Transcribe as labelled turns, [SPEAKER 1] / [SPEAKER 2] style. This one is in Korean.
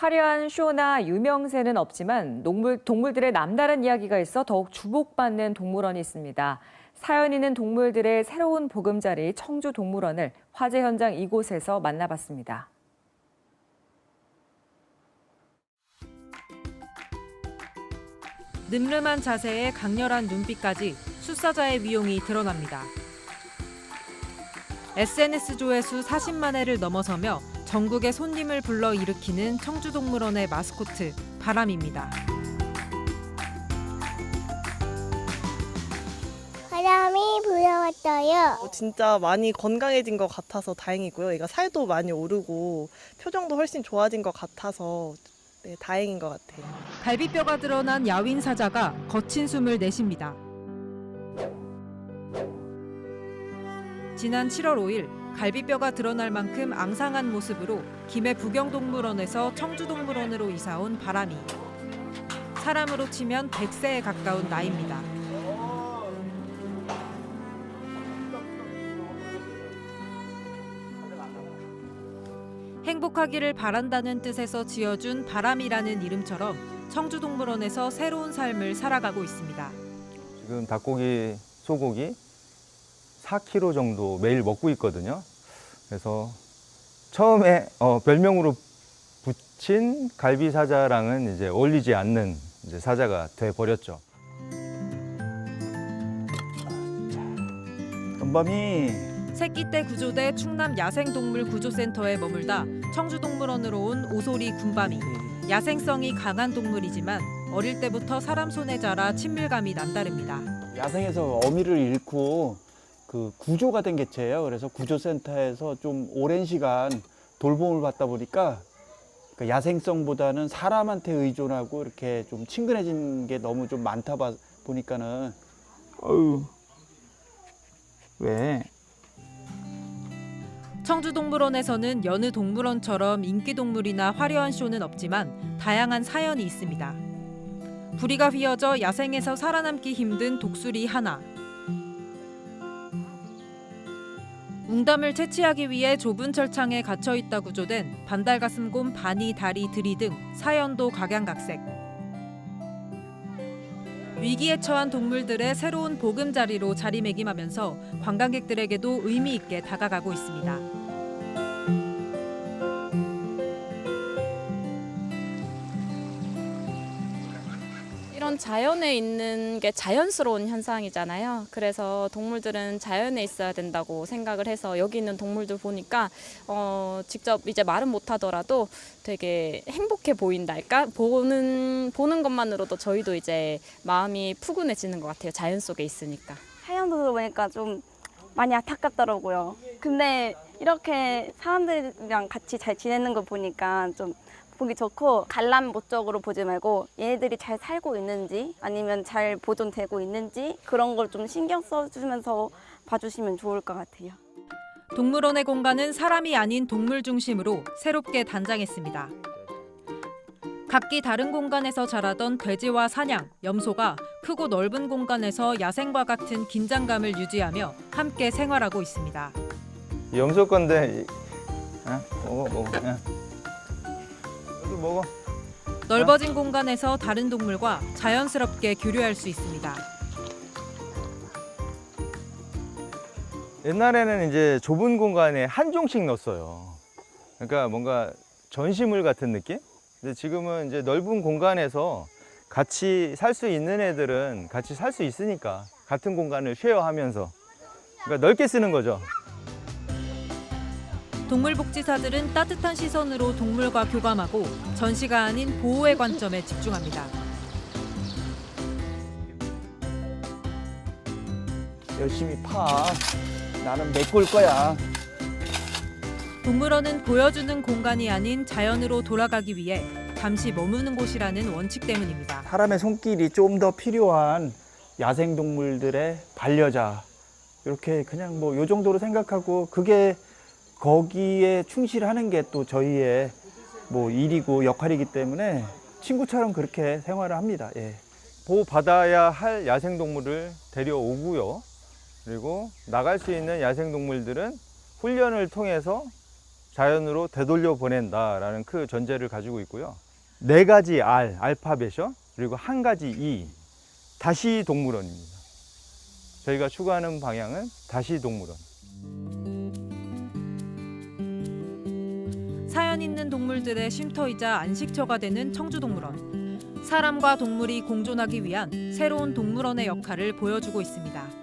[SPEAKER 1] 화려한 쇼나 유명세는 없지만 동물, 동물들의 남다른 이야기가 있어 더욱 주목받는 동물원이 있습니다. 사연 있는 동물들의 새로운 보금자리 청주 동물원을 화재 현장 이곳에서 만나봤습니다.
[SPEAKER 2] 늠름한 자세에 강렬한 눈빛까지 수사자의 위용이 드러납니다. SNS 조회수 40만 회를 넘어서며 전국의 손님을 불러 일으키는 청주동물원의 마스코트 바람입니다.
[SPEAKER 3] 바람이 불어왔어요.
[SPEAKER 4] 어, 진짜 많이 건강해진 것 같아서 다행이고요. 얘가 살도 많이 오르고 표정도 훨씬 좋아진 것 같아서 네, 다행인 것 같아요.
[SPEAKER 2] 갈비뼈가 드러난 야윈 사자가 거친 숨을 내쉽니다. 지난 7월 5일 갈비뼈가 드러날 만큼 앙상한 모습으로 김해 부경동물원에서 청주동물원으로 이사온 바람이 사람으로 치면 100세에 가까운 나이입니다. 행복하기를 바란다는 뜻에서 지어준 바람이라는 이름처럼 청주동물원에서 새로운 삶을 살아가고 있습니다.
[SPEAKER 5] 지금 닭고기, 소고기 4kg 정도 매일 먹고 있거든요. 그래서 처음에 어, 별명으로 붙인 갈비 사자랑은 이제 어울리지 않는 이제 사자가 돼 버렸죠.
[SPEAKER 6] 전범이
[SPEAKER 2] 새끼 때 구조돼 충남 야생동물 구조센터에 머물다 청주동물원으로 온 오소리 군밤이 야생성이 강한 동물이지만 어릴 때부터 사람 손에 자라 친밀감이 남다릅니다.
[SPEAKER 6] 야생에서 어미를 잃고 그 구조가 된 개체예요. 그래서 구조센터에서 좀 오랜 시간 돌봄을 받다 보니까 그 야생성보다는 사람한테 의존하고 이렇게 좀 친근해진 게 너무 좀 많다 봐- 보니까는 어유 왜?
[SPEAKER 2] 청주동물원에서는 여느 동물원처럼 인기 동물이나 화려한 쇼는 없지만 다양한 사연이 있습니다. 부리가 휘어져 야생에서 살아남기 힘든 독수리 하나. 웅담을 채취하기 위해 좁은 철창에 갇혀 있다 구조된 반달가슴곰 바니 다리 들이 등 사연도 각양각색. 위기에 처한 동물들의 새로운 보금자리로 자리매김하면서 관광객들에게도 의미 있게 다가가고 있습니다.
[SPEAKER 7] 이런 자연에 있는 게 자연스러운 현상이잖아요. 그래서 동물들은 자연에 있어야 된다고 생각을 해서 여기 있는 동물들 보니까 어, 직접 이제 말은 못하더라도 되게 행복해 보인달까 보는 보는 것만으로도 저희도 이제 마음이 푸근해지는 것 같아요. 자연 속에 있으니까.
[SPEAKER 8] 사연도 들어보니까 좀 많이 안타깝더라고요. 근데 이렇게 사람들이랑 같이 잘 지내는 거 보니까 좀 보기 좋고 관람 목적으로 보지 말고 얘네들이 잘 살고 있는지 아니면 잘 보존되고 있는지 그런 걸 좀 신경 써주면서 봐주시면 좋을 것 같아요.
[SPEAKER 2] 동물원의 공간은 사람이 아닌 동물 중심으로 새롭게 단장했습니다. 각기 다른 공간에서 자라던 돼지와 사냥, 염소가 크고 넓은 공간에서 야생과 같은 긴장감을 유지하며 함께 생활하고 있습니다.
[SPEAKER 5] 이 염소 건데 이- 어? 먹어 먹어. 야. 너도 먹어.
[SPEAKER 2] 넓어진 공간에서 다른 동물과 자연스럽게 교류할 수 있습니다.
[SPEAKER 5] 옛날에는 이제 좁은 공간에 한 종씩 넣었어요. 그러니까 뭔가 전시물 같은 느낌? 근데 지금은 이제 넓은 공간에서 같이 살 수 있는 애들은 같이 살 수 있으니까 같은 공간을 쉐어하면서 그러니까 넓게 쓰는 거죠.
[SPEAKER 2] 동물복지사들은 따뜻한 시선으로 동물과 교감하고 전시가 아닌 보호의 관점에 집중합니다.
[SPEAKER 6] 열심히 파. 나는 메꿀 거야.
[SPEAKER 2] 동물원은 보여주는 공간이 아닌 자연으로 돌아가기 위해 잠시 머무는 곳이라는 원칙 때문입니다.
[SPEAKER 6] 사람의 손길이 좀 더 필요한 야생 동물들의 반려자 이렇게 그냥 뭐 요 정도로 생각하고 그게 거기에 충실하는 게 또 저희의 뭐 일이고 역할이기 때문에 친구처럼 그렇게 생활을 합니다. 예.
[SPEAKER 5] 보호받아야 할 야생동물을 데려오고요. 그리고 나갈 수 있는 야생동물들은 훈련을 통해서 자연으로 되돌려 보낸다라는 그 전제를 가지고 있고요. 네 가지 R, 알파벳이요. 그리고 한 가지 E, 다시 동물원입니다. 저희가 추구하는 방향은 다시 동물원.
[SPEAKER 2] 사연 있는 동물들의 쉼터이자 안식처가 되는 청주동물원. 사람과 동물이 공존하기 위한 새로운 동물원의 역할을 보여주고 있습니다.